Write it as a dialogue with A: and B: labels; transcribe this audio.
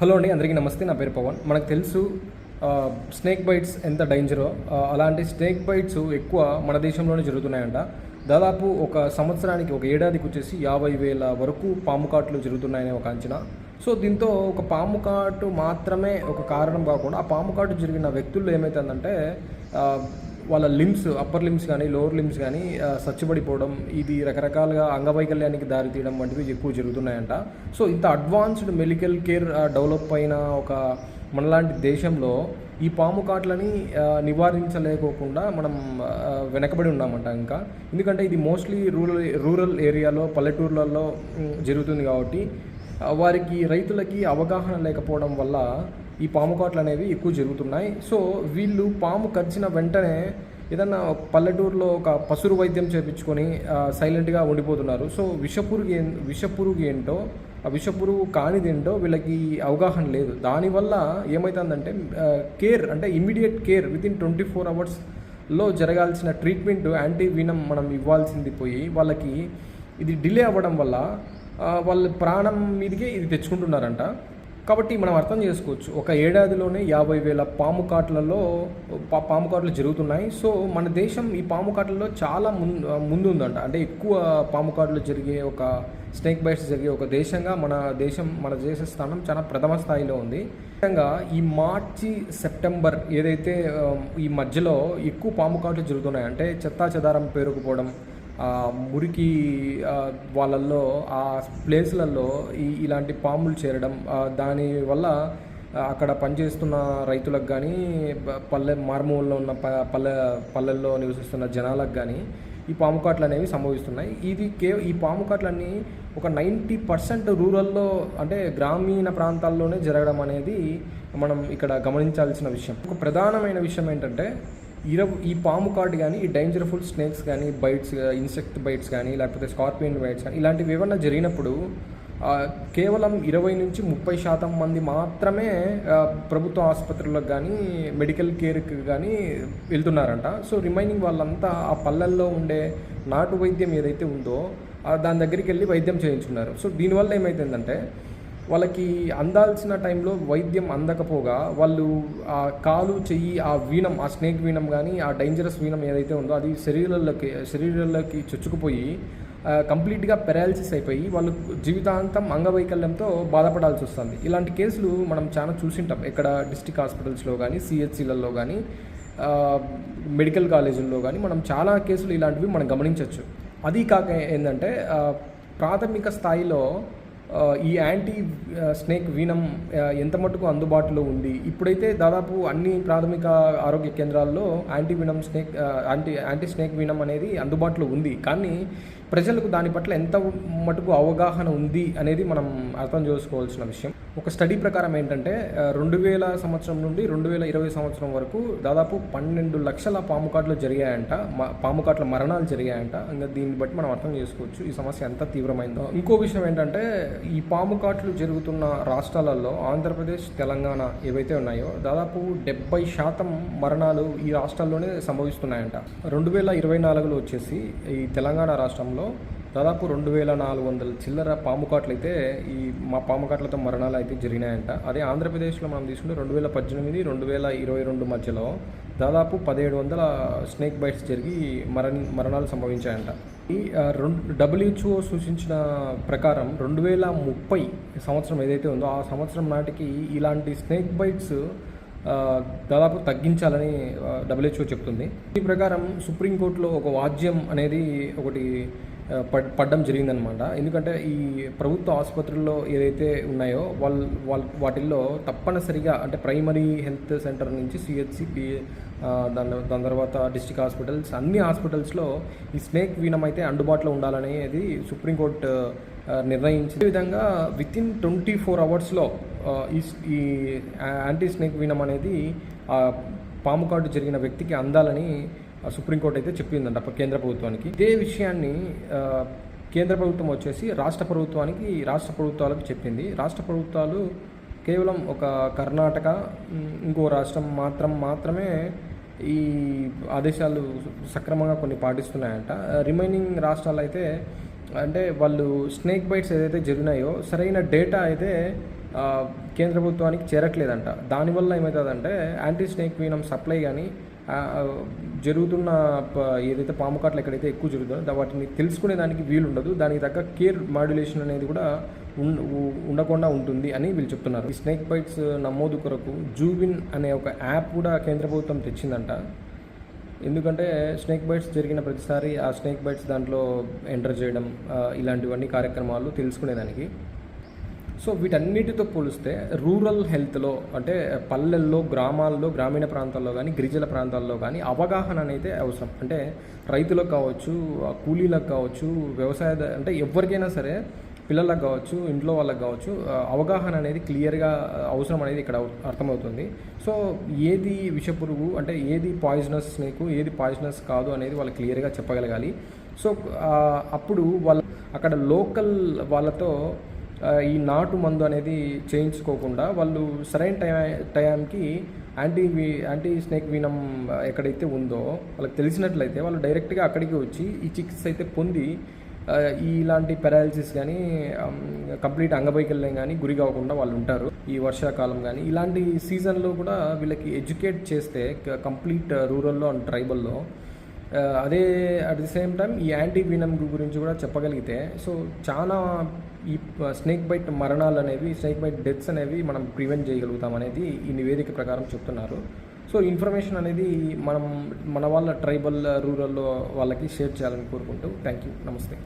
A: Hello అండి అందరికీ నమస్తే. నా పేరు పవన్. మనకు తెలుసు స్నేక్ బైట్స్ ఎంత డేంజరో అలాంటి స్నేక్ బైట్స్ ఎక్కువ మన దేశంలోనే జరుగుతున్నాయంట. దాదాపు ఒక సంవత్సరానికి ఒక ఏడాదికి వచ్చేసి యాభై వేల వరకు పాము కాట్లు జరుగుతున్నాయని ఒక అంచనా. సో దీంతో ఒక పాము కాటు మాత్రమే ఒక కారణం కాకుండా ఆ పాము కాటు జరిగిన వ్యక్తుల్లో ఏమవుతుందంటే వాళ్ళ లిమ్స్ అప్పర్ లిమ్స్ కానీ లోవర్ లిమ్స్ కానీ ఆ, ఇది రకరకాలుగా అంగవైకల్యానికి దారితీయడం వంటివి ఎక్కువ జరుగుతున్నాయంట. సో ఇంత అడ్వాన్స్డ్ మెడికల్ కేర్ డెవలప్ అయిన ఒక మనలాంటి దేశంలో ఈ పాము కాట్లని నివారించలేకోకుండా మనం వెనకబడి ఉన్నామంట ఇంకా. ఎందుకంటే ఇది మోస్ట్లీ రూరల్ రూరల్ ఏరియాలో పల్లెటూర్లలో జరుగుతుంది కాబట్టి వారికి రైతులకి అవగాహన లేకపోవడం వల్ల ఈ పాము కాట్లు అనేవి ఎక్కువ జరుగుతున్నాయి. సో వీళ్ళు పాము కరిచిన వెంటనే ఏదన్నా పల్లెటూరులో ఒక పసురు వైద్యం చేపించుకొని సైలెంట్గా ఉండిపోతున్నారు. సో విషపురుగు ఏం విషపురుగు ఏంటో ఆ విషపురుగు కానిదేంటో వీళ్ళకి అవగాహన లేదు. దానివల్ల ఏమవుతుందంటే కేర్ అంటే immediate care within twenty four అవర్స్లో జరగాల్సిన ట్రీట్మెంట్ యాంటీవీనం మనం ఇవ్వాల్సింది పోయి వాళ్ళకి ఇది డిలే అవ్వడం వల్ల వాళ్ళ ప్రాణం మీదకే ఇది తెచ్చుకుంటున్నారంట. కాబట్టి మనం అర్థం చేసుకోవచ్చు. ఒక ఏడాదిలోనే యాభై వేల పాము కాట్లలో పా పాము కాట్లు జరుగుతున్నాయి. సో మన దేశం ఈ పాము కాట్లలో చాలా ముందు ముందు ఉందంట అంటే ఎక్కువ పాము కాట్లు జరిగే ఒక స్నేక్ బైట్స్ జరిగే ఒక దేశంగా మన దేశం మన దేశ స్థానం చాలా ప్రథమ స్థాయిలో ఉంది. ముఖ్యంగా ఈ మార్చి సెప్టెంబర్ ఏదైతే ఈ మధ్యలో ఎక్కువ పాము కాట్లు జరుగుతున్నాయి అంటే చెత్తా చెదారం పేరుకుపోవడం మురికి వాళ్ళల్లో ఆ ప్లేస్లలో ఈ ఇలాంటి పాములు చేరడం దానివల్ల దాని వల్ల అక్కడ పనిచేస్తున్న రైతులకు కానీ పల్లె మారుమూలలో ఉన్న ప పల్లె పల్లెల్లో నివసిస్తున్న జనాలకు కానీ ఈ పాము కాట్లు అనేవి సంభవిస్తున్నాయి. ఇది కే ఈ పాము కాట్లన్నీ ఒక నైంటీ పర్సెంట్ రూరల్లో అంటే గ్రామీణ ప్రాంతాల్లోనే జరగడం అనేది మనం ఇక్కడ గమనించాల్సిన విషయం. ఒక ప్రధానమైన విషయం ఏంటంటే ఇరవై ఈ పాము కాటు కానీ ఈ డేంజర్ఫుల్ స్నేక్స్ కానీ బైట్స్ ఇన్సెక్ట్ బైట్స్ కానీ లేకపోతే స్కార్పియన్ బైట్స్ కానీ ఇలాంటివి ఏమన్నా జరిగినప్పుడు కేవలం ఇరవై నుంచి ముప్పై శాతం మంది మాత్రమే ప్రభుత్వ ఆసుపత్రులకు కానీ మెడికల్ కేర్కి కానీ వెళ్తున్నారంట. సో రిమైనింగ్ వాళ్ళంతా ఆ పల్లెల్లో ఉండే నాటు వైద్యం ఏదైతే ఉందో దాని దగ్గరికి వెళ్ళి వైద్యం చేయించుకున్నారు. సో దీనివల్ల ఏమైతుందంటే వాళ్ళకి అందాల్సిన టైంలో వైద్యం అందకపోగా వాళ్ళు ఆ కాలు చెయ్యి ఆ వీణం ఆ స్నేక్ వీణం కానీ ఆ డేంజరస్ వీణం ఏదైతే ఉందో అది శరీరంలోకి శరీరంలోకి చొచ్చుకుపోయి కంప్లీట్గా పెరాలసిస్ అయిపోయి వాళ్ళు జీవితాంతం అంగవైకల్యంతో బాధపడాల్సి వస్తుంది. ఇలాంటి కేసులు మనం చాలా చూసింటాం. ఎక్కడ డిస్టిక్ హాస్పిటల్స్లో కానీ సిహెచ్సిలలో కానీ మెడికల్ కాలేజీల్లో కానీ మనం చాలా కేసులు ఇలాంటివి మనం గమనించవచ్చు అది కాక ఏంటంటే ప్రాథమిక స్థాయిలో ఈ యాంటీ స్నేక్ వీనం ఎంత మటుకు అందుబాటులో ఉంది? ఇప్పుడైతే దాదాపు అన్ని ప్రాథమిక ఆరోగ్య కేంద్రాల్లో anti venom snake anti anti snake venom అనేది అందుబాటులో ఉంది. కానీ ప్రజలకు దాని పట్ల ఎంత మటుకు అవగాహన ఉంది అనేది మనం అర్థం చేసుకోవాల్సిన విషయం. ఒక స్టడీ ప్రకారం ఏంటంటే రెండు వేల సంవత్సరం నుండి రెండు వేల ఇరవై సంవత్సరం వరకు దాదాపు పన్నెండు లక్షల పాము కాట్లు జరిగాయంట. పాము కాట్ల మరణాలు జరిగాయంట. ఇంకా దీన్ని బట్టి మనం అర్థం చేసుకోవచ్చు ఈ సమస్య ఎంత తీవ్రమైందో. ఇంకో విషయం ఏంటంటే ఈ పాము కాట్లు జరుగుతున్న రాష్ట్రాలలో ఆంధ్రప్రదేశ్ తెలంగాణ ఏవైతే ఉన్నాయో దాదాపు డెబ్బై శాతం మరణాలు ఈ రాష్ట్రాల్లోనే సంభవిస్తున్నాయంట. రెండు వేల ఇరవై నాలుగులో వచ్చేసి ఈ తెలంగాణ రాష్ట్రంలో దాదాపు రెండు వేల నాలుగు వందల చిల్లర పాము కాట్లు అయితే ఈ మా పాము కాట్లతో మరణాలు అయితే జరిగినాయంట. అదే ఆంధ్రప్రదేశ్లో మనం తీసుకుంటే రెండు వేల పద్దెనిమిది రెండు వేల ఇరవై రెండు మధ్యలో దాదాపు పదిహేడు వందల స్నేక్ బైట్స్ జరిగి మరణ మరణాలు సంభవించాయంట. ఈ రెండు డబ్ల్యూహెచ్ఓ సూచించిన ప్రకారం రెండు వేల ముప్పై సంవత్సరం ఏదైతే ఉందో ఆ సంవత్సరం నాటికి ఇలాంటి స్నేక్ బైట్స్ దాదాపు తగ్గించాలని డబ్ల్యూహెచ్ఓ చెప్తుంది. ఈ ప్రకారం సుప్రీంకోర్టులో ఒక వాద్యం అనేది ఒకటి పడ్డం జరిగిందనమాట. ఎందుకంటే ఈ ప్రభుత్వ ఆసుపత్రుల్లో ఏదైతే ఉన్నాయో వాళ్ళ వాళ్ళ వాటిల్లో తప్పనిసరిగా అంటే ప్రైమరీ హెల్త్ సెంటర్ నుంచి సిహెచ్సి పి దాని దాని తర్వాత డిస్టిక్ హాస్పిటల్స్ అన్ని హాస్పిటల్స్లో ఈ స్నేక్ వీనం అయితే అందుబాటులో ఉండాలనేది సుప్రీంకోర్టు ఆ, నిర్ణయించిన విధంగా విత్ ఇన్ ట్వంటీ ఫోర్ అవర్స్లో ఈ ఈ యాంటీ స్నేక్ వీనం అనేది పాము కాటు జరిగిన వ్యక్తికి అందాలని సుప్రీంకోర్టు అయితే చెప్పిందంట కేంద్ర ప్రభుత్వానికి. ఇదే విషయాన్ని కేంద్ర ప్రభుత్వం వచ్చేసి రాష్ట్ర ప్రభుత్వానికి రాష్ట్ర ప్రభుత్వాలకు చెప్పింది. రాష్ట్ర ప్రభుత్వాలు కేవలం ఒక కర్ణాటక ఇంకో రాష్ట్రం మాత్రం మాత్రమే ఈ ఆదేశాలు సక్రమంగా కొన్ని పాటిస్తున్నాయంట. రిమైనింగ్ రాష్ట్రాలు అయితే అంటే వాళ్ళు స్నేక్ బైట్స్ ఏదైతే జరిగినాయో సరైన డేటా అయితే కేంద్ర ప్రభుత్వానికి చేరట్లేదంట. దానివల్ల ఏమవుతుందంటే యాంటీ స్నేక్ వీనం సప్లై కానీ జరుగుతున్న ఏదైతే పాము కాట్లు ఎక్కడైతే ఎక్కువ జరుగుతుందో వాటిని తెలుసుకునే దానికి వీలు ఉండదు దానికి తగ్గ కేర్ మాడ్యులేషన్ అనేది కూడా ఉండకుండా ఉంటుంది అని వీళ్ళు చెప్తున్నారు. ఈ స్నేక్ బైట్స్ నమోదు కొరకు జూవిన్ అనే ఒక యాప్ కూడా కేంద్ర ప్రభుత్వం తెచ్చిందంట. ఎందుకంటే స్నేక్ బైట్స్ జరిగిన ప్రతిసారి ఆ స్నేక్ బైట్స్ దాంట్లో ఎంటర్ చేయడం ఇలాంటివన్నీ కార్యక్రమాలు తెలుసుకునేదానికి. సో వీటన్నిటితో పోలిస్తే రూరల్ హెల్త్లో అంటే పల్లెల్లో గ్రామాల్లో గ్రామీణ ప్రాంతాల్లో కానీ గిరిజన ప్రాంతాల్లో కానీ అవగాహన అనేది అవసరం. అంటే రైతులకు కావచ్చు కూలీలకు కావచ్చు వ్యవసాయ అంటే ఎవరికైనా సరే పిల్లలకు కావచ్చు ఇంట్లో వాళ్ళకి కావచ్చు అవగాహన అనేది క్లియర్గా అవసరం అనేది ఇక్కడ అర్థమవుతుంది. సో ఏది విషపురుగు అంటే ఏది పాయిజనస్ స్నేక్ ఏది పాయిజనస్ కాదు అనేది వాళ్ళు క్లియర్గా చెప్పగలగాలి. సో అప్పుడు వాళ్ళ అక్కడ లోకల్ వాళ్ళతో ఈ నాటు మందు అనేది చేయించుకోకుండా వాళ్ళు సరైన టైం టైంకి యాంటీ వి యాంటీ స్నేక్ వీనం ఎక్కడైతే ఉందో వాళ్ళకి తెలిసినట్లయితే వాళ్ళు డైరెక్ట్గా అక్కడికి వచ్చి ఈ చికిత్స అయితే పొంది ఇలాంటి పెరాలసిస్ కానీ కంప్లీట్ అంగవైకల్యం కానీ గురి కాకుండా వాళ్ళు ఉంటారు. ఈ వర్షాకాలం కానీ ఇలాంటి సీజన్లో కూడా వీళ్ళకి ఎడ్యుకేట్ చేస్తే కంప్లీట్ రూరల్లో అండ్ ట్రైబల్లో అదే అట్ ది సేమ్ టైం ఈ యాంటీ వీనం గురించి కూడా చెప్పగలిగితే సో చాలా ఈ స్నేక్ బైట్ మరణాలు అనేవి స్నేక్ బైట్ డెత్స్ అనేవి మనం ప్రివెంట్ చేయగలుగుతాం అనేది ఈ నివేదిక ప్రకారం చెప్తున్నారు. సో ఇన్ఫర్మేషన్ అనేది మనం మన వాళ్ళ ట్రైబల్ రూరల్లో వాళ్ళకి షేర్ చేయాలని కోరుకుంటూ థ్యాంక్ యూ నమస్తే.